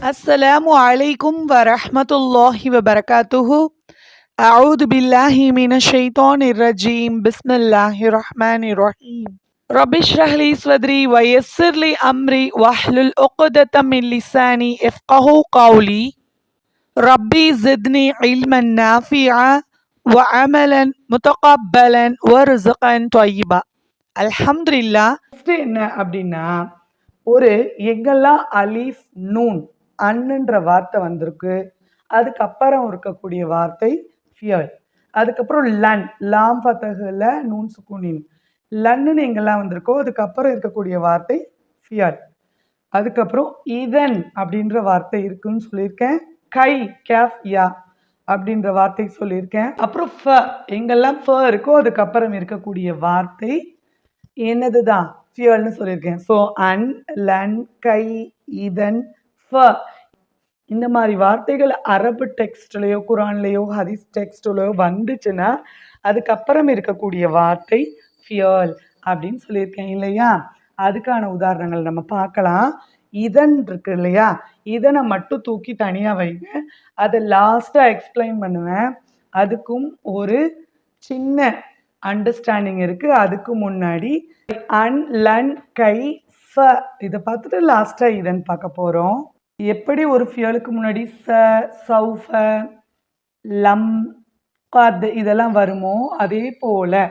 السلام عليكم ورحمة الله وبركاته أعوذ بالله من الشيطان الرجيم بسم الله الرحمن الرحيم رب اشرح لي صدري ويسر لي أمري واحلل عقدة من لساني يفقه قولي ربي زدني علما نافعا وعملا متقبلا ورزقا طيبا الحمد لله என்ன அப்படின்னா ஒரு எங்கெல்லாம் அலீஃப் நூன் அன்னுன்ற வார்த்தை வந்திருக்கு. அதுக்கப்புறம் இருக்கக்கூடிய வார்த்தை ஃபியல் அதுக்கப்புறம் லன் லாம் ஃபத்தகுல நூன் சுக்குனின் லன்னு எங்கெல்லாம் வந்திருக்கோ அதுக்கப்புறம் இருக்கக்கூடிய வார்த்தை ஃபியல் அதுக்கப்புறம் இதன் அப்படின்ற வார்த்தை இருக்குன்னு சொல்லியிருக்கேன். கை கேஃப் யா அப்படின்ற வார்த்தை சொல்லியிருக்கேன். அப்புறம் ஃப எங்கெல்லாம் ஃப இருக்கோ அதுக்கப்புறம் இருக்கக்கூடிய வார்த்தை என்னது தான் ஃபியல்னு சொல்லியிருக்கேன். ஸோ அன் லன் கை இதன் ஃப இந்த மாதிரி வார்த்தைகள் அரபு டெக்ஸ்ட்லேயோ குரான்லேயோ ஹதீஸ் டெக்ஸ்ட்லேயோ வந்துச்சுன்னா அதுக்கப்புறம் இருக்கக்கூடிய வார்த்தை ஃபியல் அப்படின்னு சொல்லியிருக்கேன் இல்லையா? அதுக்கான உதாரணங்கள் நம்ம பார்க்கலாம். இதன் இருக்கு இல்லையா? இதனை மட்டும் தூக்கி தனியாக வைங்க. அதை லாஸ்ட்டாக எக்ஸ்பிளைன் பண்ணுவேன். அதுக்கும் ஒரு சின்ன அண்டர்ஸ்டாண்டிங் இருக்குது அதுக்கு முன்னாடி அன் லன் கை ஃப இதை பார்த்துட்டு லாஸ்ட்டாக இதன் பார்க்க போகிறோம் எப்படி ஒரு ஃபியலுக்கு முன்னாடி ச சௌஃப லம் கத் இதெல்லாம் வருமோ அதே போல்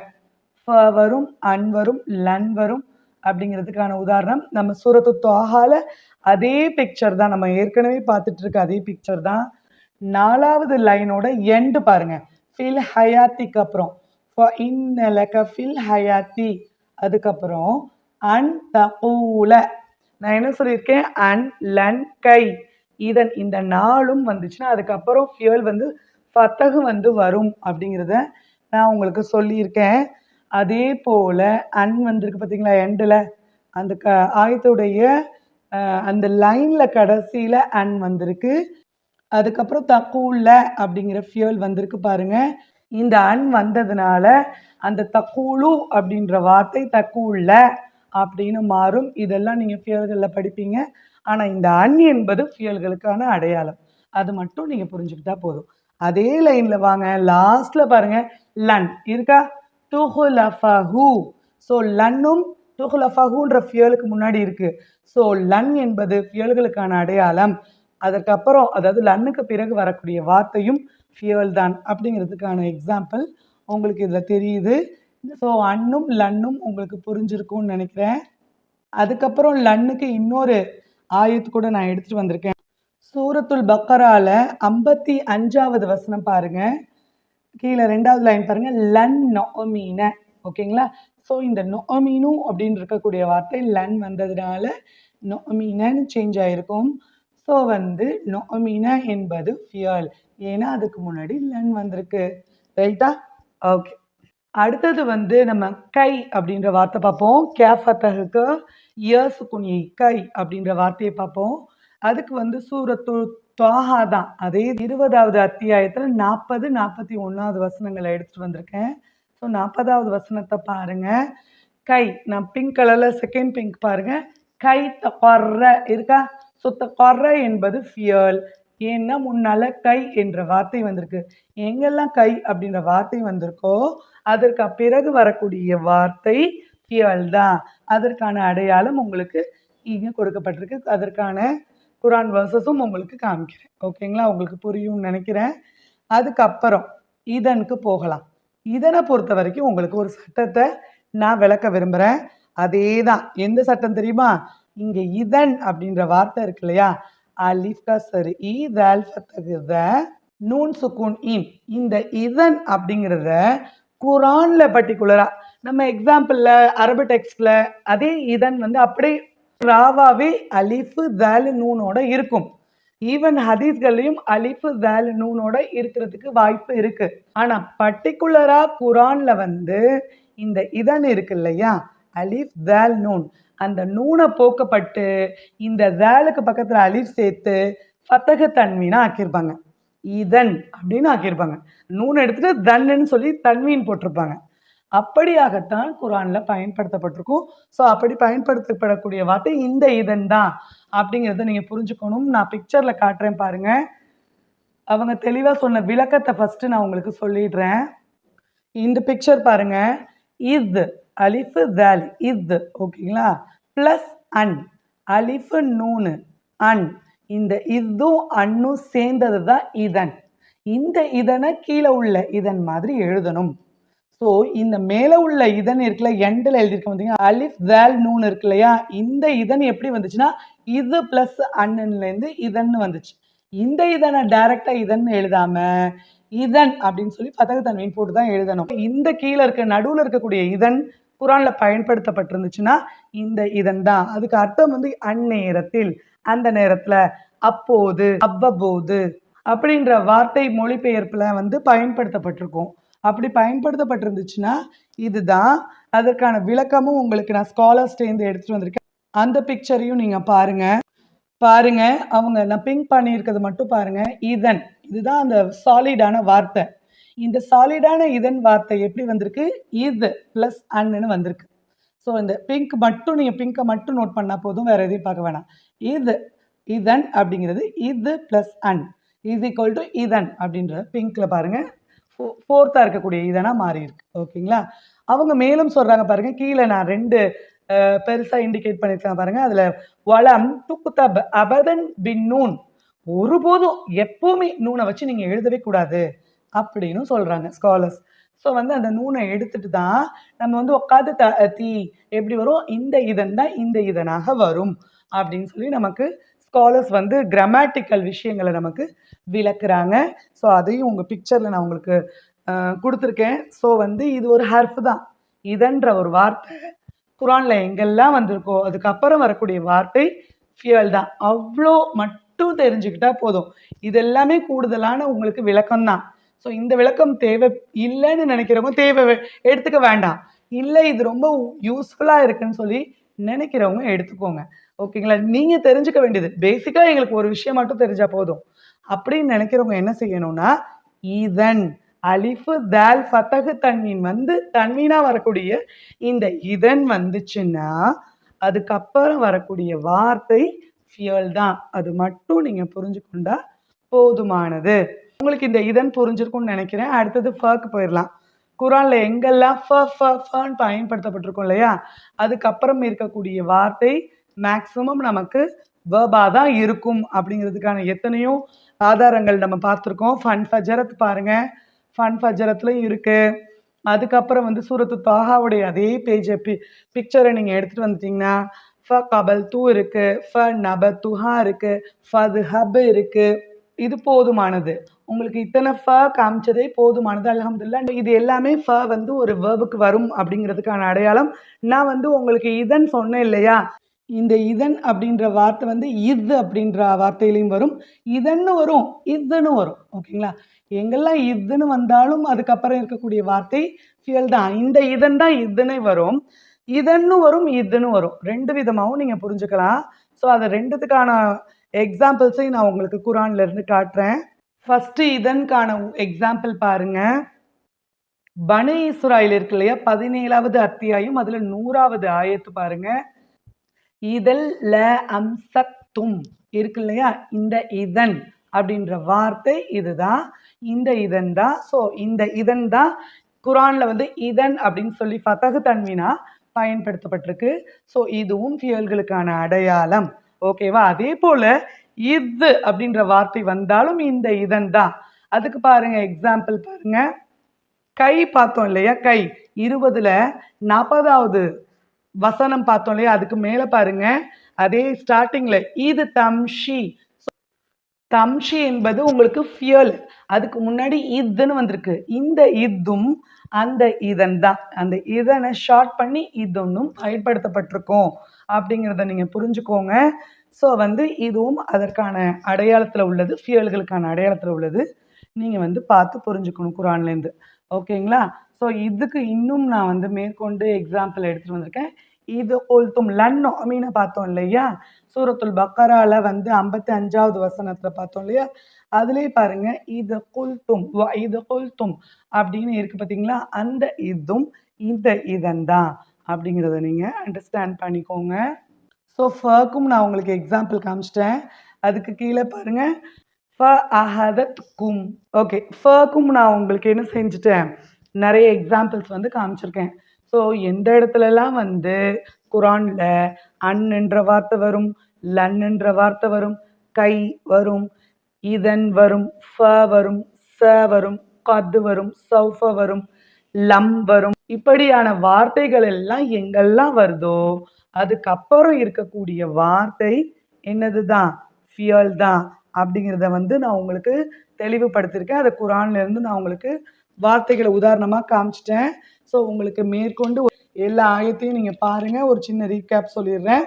ஃப வரும் அன் வரும் லன் வரும் அப்படிங்கிறதுக்கான உதாரணம். நம்ம சூரத்து தொகால அதே பிக்சர் தான். நம்ம ஏற்கனவே பார்த்துட்டு இருக்க அதே பிக்சர் தான். நாலாவது லைனோட எண்டு பாருங்க. ஃபில் ஹயாத்திக்கு அப்புறம். இன்னலக ஃபில் ஹயாத்தி அதுக்கப்புறம் அன் தூல நான் என்ன சொல்லியிருக்கேன்? அன் லன் கை. இதன் இந்த நாளும் வந்துச்சுன்னா அதுக்கப்புறம் ஃபியல் வந்து ஃபத்தகு வந்து வரும் அப்படிங்கிறத நான் உங்களுக்கு சொல்லியிருக்கேன். அதே போல் அன் வந்திருக்கு பார்த்தீங்களா எண்டில்? அந்த க ஆயத்துடைய அந்த லைனில் கடைசியில் அன் வந்திருக்கு. அதுக்கப்புறம் தக்கூல அப்படிங்கிற ஃபியல் வந்திருக்கு பாருங்க. இந்த அன் வந்ததுனால அந்த தக்கூலு அப்படின்ற வார்த்தை தக்கூல அப்படின்னு மாறும். இதெல்லாம் நீங்கள் ஃபியல்களில் படிப்பீங்க. ஆனால் இந்த அன் என்பது ஃபியல்களுக்கான அடையாளம். அது மட்டும் நீங்கள் புரிஞ்சுக்கிட்டா போதும். அதே லைனில் வாங்க. லாஸ்ட்டில் பாருங்க. லன். இருக்கா? துஹுலஃபஹு. ஸோ லன்னும் துஹுலஃபஹுன்ற ஃபியலுக்கு முன்னாடி இருக்கு. ஸோ லன் என்பது ஃபியல்களுக்கான அடையாளம். அதற்கப்புறம் அதாவது லன்னுக்கு பிறகு வரக்கூடிய வார்த்தையும் ஃபியல் தான் அப்படிங்கிறதுக்கான எக்ஸாம்பிள் உங்களுக்கு இதில் தெரியுது. ஸோ அன்னும் லன்னும் உங்களுக்கு புரிஞ்சிருக்கும்னு நினைக்கிறேன். அதுக்கப்புறம் லன்னுக்கு இன்னொரு ஆயத்து கூட நான் எடுத்துகிட்டு வந்திருக்கேன். சூரத்துல் பக்கரால ஐம்பத்தி அஞ்சாவது வசனம் பாருங்க. கீழே ரெண்டாவது லைன் பாருங்க. லன் நொமீன. ஓகேங்களா? ஸோ இந்த நொமீனு அப்படின்னு இருக்கக்கூடிய வார்த்தை லன் வந்ததுனால நொமீனன்னு சேஞ்ச் ஆயிருக்கும். ஸோ வந்து நொமீன என்பது ஃபியல் ஏன்னா அதுக்கு முன்னாடி லன் வந்திருக்கு. ரைட்டா ஓகே அடுத்தது வந்து நம்ம கை அப்படின்ற வார்த்தை பார்ப்போம். கேஃபத்தகுக்கு இயர்ஸு குனி கை அப்படின்ற வார்த்தையை பார்ப்போம். அதுக்கு வந்து சூரத்து தாஹா தான். அதே இருபதாவது அத்தியாயத்தில் நாற்பது நாற்பத்தி ஒன்றாவது வசனங்களை எடுத்துகிட்டு வந்திருக்கேன். ஸோ நாற்பதாவது வசனத்தை பாருங்கள் கை நான் பிங்க் கலரில் செகண்ட் பிங்க் பாருங்கள் கை தொர்ற இருக்கா? ஸோ கொர்ற என்பது ஃபியல் ஏன்னா முன்னால கை என்ற வார்த்தை வந்திருக்கு. எங்கெல்லாம் கை அப்படின்ற வார்த்தை வந்திருக்கோ அதற்கு பிறகு வரக்கூடிய வார்த்தை ஃபியல் தான். அதற்கான அடையாளம் உங்களுக்கு இங்கே கொடுக்கப்பட்டிருக்கு. அதற்கான குரான் வேர்சஸும் உங்களுக்கு காமிக்கிறேன். ஓகேங்களா? உங்களுக்கு புரியும்னு நினைக்கிறேன். அதுக்கப்புறம் இதனுக்கு போகலாம். இதனை பொறுத்த வரைக்கும் உங்களுக்கு ஒரு சட்டத்தை நான் விளக்க விரும்புகிறேன் அதே தான் எந்த சட்டம் தெரியுமா? இங்கே இதன் அப்படின்ற வார்த்தை இருக்கு இல்லையா? அலிஃப் கசர் இ தல் ஃபத்தகுத நூன் சுக்கூன் இன் இந்த இதன் அப்படிங்கிறத குரான்ல பர்டிகுலரா நம்ம எக்ஸாம்பிள்ல அரபு டெக்ஸ்ட்ல அதே இதன் வந்து அப்படியே ராவாவே அலிஃபு தால் நூனோட இருக்கும். ஈவன் ஹதீஸ்கள்லையும் அலிஃபு தால் நூனோட இருக்கிறதுக்கு வாய்ப்பு இருக்கு. ஆனா பர்டிகுலரா குரான்ல வந்து இந்த இதன் இருக்கு இல்லையா? அலிஃப் தால் நூன். அந்த நூனை போக்கப்பட்டு இந்த வேலுக்கு பக்கத்துல அலிஃப் சேர்த்து ஃபத்தக தன்மீனாக ஆக்கியிருப்பாங்க. இதன் அப்படின்னு ஆக்கியிருப்பாங்க. நூன் எடுத்துட்டு தன்னுன்னு சொல்லி தன்மீன் போட்டிருப்பாங்க. அப்படியாகத்தான் குரான்ல பயன்படுத்தப்பட்டிருக்கும். ஸோ அப்படி பயன்படுத்தப்படக்கூடிய வார்த்தை இந்த இதன் தான் அப்படிங்கிறத நீங்க புரிஞ்சுக்கணும். நான் பிக்சர்ல காட்டுறேன் பாருங்க. அவங்க தெளிவாக சொன்ன விளக்கத்தை ஃபஸ்ட்டு நான் உங்களுக்கு சொல்லிடுறேன். இந்த பிக்சர் பாருங்க. இது அலிஃபு தால் இது ஓகேங்களா? ப்ளஸ் அன் அலிஃபு நூனு அன். இந்த இதும் அன்னும் சேர்ந்தது தான் இதன். இந்த இதனை கீழே உள்ள இதன் மாதிரி எழுதணும். ஸோ இந்த மேலே உள்ள இதன் இருக்குல்ல எண்டில் எழுதியிருக்க பார்த்தீங்கன்னா அலிஃப் வேல் நூன் இருக்கு இல்லையா? இந்த இதன் எப்படி வந்துச்சுன்னா இது ப்ளஸ் அண்ணன்லேருந்து இதன்னு வந்துச்சு. இந்த இதனை டைரெக்டாக இதன்னு எழுதாமல் இதன் அப்படின்னு சொல்லி பதகு தன்மையின் போட்டு தான் எழுதணும். இந்த கீழே இருக்க நடுவில் இருக்கக்கூடிய இதன் குரான்ல பயன்படுத்தப்பட்டிருந்துச்சுன்னா இந்த இதன் தான். அதுக்கு அர்த்தம் வந்து அந்நேரத்தில் அந்த நேரத்துல அப்போது அவ்வப்போது அப்படின்ற வார்த்தை மொழிபெயர்ப்புல வந்து பயன்படுத்தப்பட்டிருக்கும். அப்படி பயன்படுத்தப்பட்டிருந்துச்சுன்னா இதுதான். அதற்கான விளக்கமும் உங்களுக்கு நான் ஸ்காலர்ஸ்டேந்து எடுத்துட்டு வந்திருக்கேன். அந்த பிக்சரையும் நீங்க பாருங்க. பாருங்க. அவங்க நான் பிங்க் பண்ணியிருக்கிறது மட்டும் பாருங்க. இதன் இதுதான் அந்த சாலிடான வார்த்தை. இந்த சாலிடான இதன் வார்த்தை எப்படி வந்திருக்கு? இது ப்ளஸ் அன்னு வந்திருக்கு. ஸோ இந்த பிங்க் மட்டும் நீங்கள் பிங்கை மட்டும் நோட் பண்ணால் போதும் வேற எதையும் பார்க்க வேணாம். இது இதன் அப்படிங்கிறது இது plus an is equal to இதன் அப்படின்ற பிங்க்ல பாருங்க. ஃபோர்த்தாக இருக்கக்கூடிய இதனா மாறி இருக்கு. ஓகேங்களா? அவங்க மேலும் சொல்றாங்க பாருங்க. கீழே நான் ரெண்டு பெருசாக இண்டிகேட் பண்ணியிருக்கேன் பாருங்க. அதில் வளம் துக்குத்தப் அபதன் பின் நூன் ஒருபோதும் எப்போவுமே நூனை வச்சு நீங்கள் எழுதவே கூடாது அப்படின்னு சொல்கிறாங்க ஸ்காலர்ஸ் ஸோ வந்து அந்த நூனை எடுத்துட்டு தான் நம்ம வந்து உட்காந்து த தீ எப்படி வரும்? இந்த இதன் தான் இந்த இதனாக வரும் அப்படின்னு சொல்லி நமக்கு ஸ்காலர்ஸ் வந்து கிராமட்டிக்கல் விஷயங்களை நமக்கு விளக்குறாங்க. ஸோ அதையும் உங்கள் பிக்சரில் நான் உங்களுக்கு கொடுத்துருக்கேன். ஸோ வந்து இது ஒரு ஹர்ஃப் தான். இதன்ற ஒரு வார்த்தை குரானில் எங்கெல்லாம் வந்திருக்கோ அதுக்கப்புறம் வரக்கூடிய வார்த்தை ஃபியல் தான். அவ்வளோ மட் மட்டும் தெரிஞ்சுக்கிட்டா போதும். இதெல்லாமே கூடுதலான உங்களுக்கு விளக்கம் தான் ஸோ இந்த விளக்கம் தேவை இல்லைன்னு நினைக்கிறவங்க தேவை எடுத்துக்க வேண்டாம். இல்லை இது ரொம்ப யூஸ்ஃபுல்லாக இருக்குன்னு சொல்லி நினைக்கிறவங்க எடுத்துக்கோங்க. ஓகேங்களா? நீங்கள் தெரிஞ்சுக்க வேண்டியது. பேசிக்காக எங்களுக்கு ஒரு விஷயம் மட்டும் தெரிஞ்சால் போதும். அப்படின்னு நினைக்கிறவங்க என்ன செய்யணும்னா இதன் அலிஃபு தால் ஃபத்தகு தன்மீன் வந்து தன்மீனாக வரக்கூடிய இந்த இதன் வந்துச்சுன்னா அதுக்கப்புறம் வரக்கூடிய வார்த்தை ஃபியல் தான். அது மட்டும் நீங்கள் புரிஞ்சுக்கொண்டா போதுமானது. உங்களுக்கு இந்த இதன் புரிஞ்சிருக்கும்னு நினைக்கிறேன். அடுத்தது ஃபர்க்கு போயிடலாம். குரான்ல எங்கெல்லாம் ஃப ஃப ஃபன்னு பயன்படுத்தப்பட்டிருக்கும் இல்லையா? அதுக்கப்புறம் இருக்கக்கூடிய வார்த்தை மேக்சிமம் நமக்கு வேர்பா தான் இருக்கும் அப்படிங்கிறதுக்கான எத்தனையோ ஆதாரங்கள் நம்ம பார்த்துருக்கோம். ஃபன் ஃபஜரத் பாருங்க. ஃபன் ஃபஜரத்துலையும் இருக்குது அதுக்கப்புறம் வந்து சூரத்து தாகாவுடைய அதே பேஜை பி பிக்சரை நீங்கள் எடுத்துகிட்டு வந்துட்டீங்கன்னா ஃப கபல் தூ இருக்கு ஃப நப துஹா இருக்கு ஃபது ஹப் இருக்கு. இது போதுமானது. உங்களுக்கு இத்தனை ஃப காமிச்சதே போதுமானது அல்ஹம்துலில்லாஹ். இது எல்லாமே ஃப வந்து ஒரு வேர்புக்கு வரும் அப்படிங்கிறதுக்கான அடையாளம். நான் வந்து உங்களுக்கு இதன் சொன்னேன் இல்லையா? இந்த இதன் அப்படின்ற வார்த்தை வந்து இது அப்படின்ற வார்த்தையிலையும் வரும். இதன்னு வரும் இதுன்னு வரும். ஓகேங்களா? எங்கெல்லாம் இதுன்னு வந்தாலும் அதுக்கப்புறம் இருக்கக்கூடிய வார்த்தை ஃபியல் தான். இந்த இதன் தான் இதுன்னு வரும். இதன்னு வரும் இதுன்னு வரும். ரெண்டு விதமாகவும் நீங்கள் புரிஞ்சுக்கலாம். ஸோ அது ரெண்டுத்துக்கான எக்ஸாம்பிள்ஸையும் நான் உங்களுக்கு குரான்ல இருந்து காட்டுறேன். ஃபர்ஸ்ட் இதன்கான எக்ஸாம்பிள் பாருங்க. பனு இஸ்ராயில் இருக்கு இல்லையா? பதினேழாவது அத்தியாயம் அதுல நூறாவது ஆயத்து பாருங்க. இதழ் ல அம்சத்தும் இருக்கு இல்லையா? இந்த இதன் அப்படின்ற வார்த்தை இதுதான். இந்த இதன் தான். ஸோ இந்த இதன் தான் குரான்ல வந்து இதன் அப்படின்னு சொல்லி ஃபதகு தன்வினா பயன்படுத்தப்பட்டிருக்கு. ஸோ இதுவும் ஃபியல்களுக்கான அடையாளம். ஓகேவா அதே போல இது அப்படின்ற வார்த்தை வந்தாலும் இந்த இதன் தான். அதுக்கு பாருங்க எக்ஸாம்பிள் பாருங்க. கை பார்த்தோம் இல்லையா? கை. இருபதுல நாற்பதாவது வசனம் பார்த்தோம் இல்லையா? அதுக்கு மேல பாருங்க. அதே ஸ்டார்டிங்ல இது தம்ஷி. தம்ஷி என்பது உங்களுக்கு ஃபியல் அதுக்கு முன்னாடி இதுன்னு வந்திருக்கு. இந்த இதும் அந்த இதன் தான். அந்த இதனை ஷார்ட் பண்ணி இதொன்னும் பயன்படுத்தப்பட்டிருக்கும் அப்படிங்கிறத நீங்க புரிஞ்சுக்கோங்க. ஸோ வந்து இதுவும் அதற்கான அடையாளத்தில் உள்ளது ஃபியல்களுக்கான அடையாளத்தில் உள்ளது. நீங்கள் வந்து பார்த்து புரிஞ்சுக்கணும் குரான்லேருந்து ஓகேங்களா? ஸோ இதுக்கு இன்னும் நான் வந்து மேற்கொண்டு எக்ஸாம்பிள் எடுத்துகிட்டு வந்திருக்கேன். இது கொல்தும் லன்னோ மீனை பார்த்தோம் இல்லையா? சூரத்துல் பக்கரால வந்து ஐம்பத்தி அஞ்சாவது வசனத்தில் பார்த்தோம் இல்லையா? அதுலேயே பாருங்க இது கொல்தும் இது கொல்தும் அப்படின்னு இருக்கு பார்த்தீங்களா அந்த இதும் இந்த இதன் தான் அப்படிங்கிறத நீங்கள் அண்டர்ஸ்டாண்ட் பண்ணிக்கோங்க. ஸோ ஃபர்க்கும் நான் உங்களுக்கு எக்ஸாம்பிள் காமிச்சிட்டேன். அதுக்கு கீழே பாருங்க ஃப அஹதத் கும் ஓகே ஃபர்க்கும் நான் உங்களுக்கு என்ன செஞ்சுட்டேன்? நிறைய எக்ஸாம்பிள்ஸ் வந்து காமிச்சிருக்கேன். ஸோ எந்த இடத்துலலாம் வந்து குரானில் அன்னுன்ற வார்த்தை வரும் லன்னுன்ற வார்த்தை வரும் கை வரும் இதன் வரும் ஃப வரும் ச வரும் கது வரும் சௌஃப வரும் லம் வரும். இப்படியான வார்த்தைகள் எல்லாம் எங்கெல்லாம் வருதோ அதுக்கப்புறம் இருக்கக்கூடிய வார்த்தை என்னது தான் ஃபியல் தான். அப்படிங்கிறத வந்து நான் உங்களுக்கு தெளிவுபடுத்தியிருக்கேன். அதை குரான்ல இருந்து நான் உங்களுக்கு வார்த்தைகளை உதாரணமாக காமிச்சிட்டேன். ஸோ உங்களுக்கு மேற்கொண்டு எல்லா ஆயத்தையும் நீங்கள் பாருங்கள் ஒரு சின்ன ரீகேப் சொல்லிடுறேன்.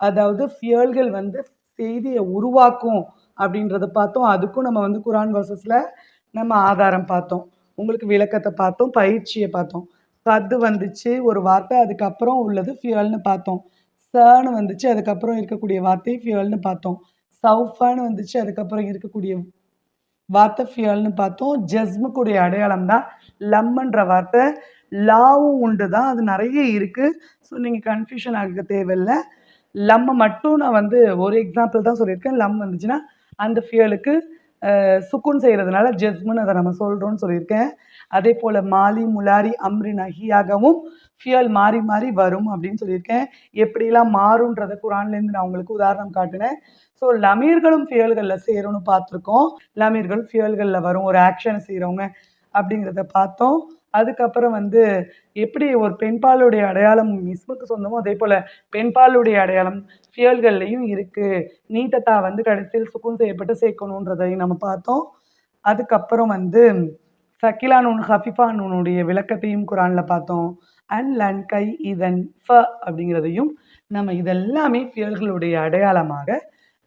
அதாவது ஃபியல்கள் வந்து செய்தியை உருவாக்கும் அப்படின்றத பார்த்தோம். அதுக்கும் நம்ம வந்து குரான் வர்சஸில் நம்ம ஆதாரம் பார்த்தோம். உங்களுக்கு விளக்கத்தை பார்த்தோம் பயிற்சியை பார்த்தோம். கது வந்துச்சு ஒரு வார்த்தை அதுக்கப்புறம் உள்ளது ஃபியல்னு பார்த்தோம். சர்னு வந்துச்சு அதுக்கப்புறம் இருக்கக்கூடிய வார்த்தை ஃபியல்னு பார்த்தோம். சவுஃபான்னு வந்துச்சு அதுக்கப்புறம் இருக்கக்கூடிய வார்த்தை ஃபியல்னு பார்த்தோம். ஜஸ்முக்குடைய அடையாளம் தான் லம்முன்ற வார்த்தை. லாவும் உண்டு தான் அது நிறைய இருக்குது ஸோ நீங்கள் கன்ஃபியூஷன் ஆக தேவையில்லை. லம்மை மட்டும் நான் வந்து ஒரு எக்ஸாம்பிள் தான் சொல்லியிருக்கேன். லம் வந்துச்சுன்னா அந்த ஃபியலுக்கு சுக்குன் செய்கிறதுனால ஜெஸ்முன்னு அதை நம்ம சொல்கிறோன்னு சொல்லியிருக்கேன். அதே போல் மாலி முலாரி அம்ரி நஹியாகவும் ஃபியல் மாறி மாறி வரும் அப்படின்னு சொல்லியிருக்கேன். எப்படிலாம் மாறுன்றதை குரான்லேருந்து நான் உங்களுக்கு உதாரணம் காட்டினேன். ஸோ லமீர்களும் ஃபியல்களில் சேரும்னு பார்த்துருக்கோம். லமீர்கள் ஃபியல்களில் வரும். ஒரு ஆக்ஷனை செய்கிறவங்க அப்படிங்கிறத பார்த்தோம். அதுக்கப்புறம் வந்து எப்படி ஒரு பெண்பாலுடைய அடையாளம் இஸ்முக்கு சொந்தமோ அதே போல் பெண்பாலுடைய அடையாளம் ஃபியல்கள்லையும் இருக்குது நீட்டத்தா வந்து கடைசியில் சுக்கும் செய்யப்பட்டு சேர்க்கணுன்றதையும் நம்ம பார்த்தோம். அதுக்கப்புறம் வந்து சக்கிலா நூன் ஹஃபிஃபா நூனுடைய விளக்கத்தையும் குரானில் பார்த்தோம். அண்ட் லன் கை இதன் ஃப அப்படிங்கிறதையும் நம்ம இதெல்லாமே ஃபியல்களுடைய அடையாளமாக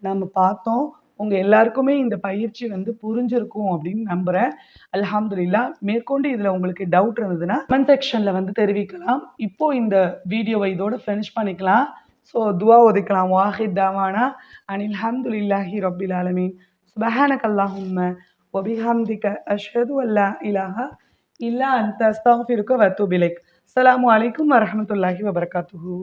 நம்ம பார்த்தோம். உங்கள் எல்லாருக்குமே இந்த பயிற்சி வந்து புரிஞ்சிருக்கும் அப்படின்னு நம்புகிறேன் அலமதுல்லா மேற்கொண்டு இதில் உங்களுக்கு டவுட் இருந்ததுன்னா கமெண்ட் செக்ஷனில் வந்து தெரிவிக்கலாம். இப்போ இந்த வீடியோவை இதோடு ஃபினிஷ் பண்ணிக்கலாம். ஸோ துவா ஒதுக்கலாம். வாஹித் தாவானா அனில் ஹம்துலில்லாஹி ரபில் ஆலமீன். சுபஹானக் அல்லாஹும்ம ஒபிஹாம்திக அஷது அல்லா இலாஹா இல்லா அந்த அஸ்தாஃபிருக்க வத்துபிலைக் அஸ்லாம் வலைக்கம் வரமத்துல்லாஹி வபர்காத்துஹூ.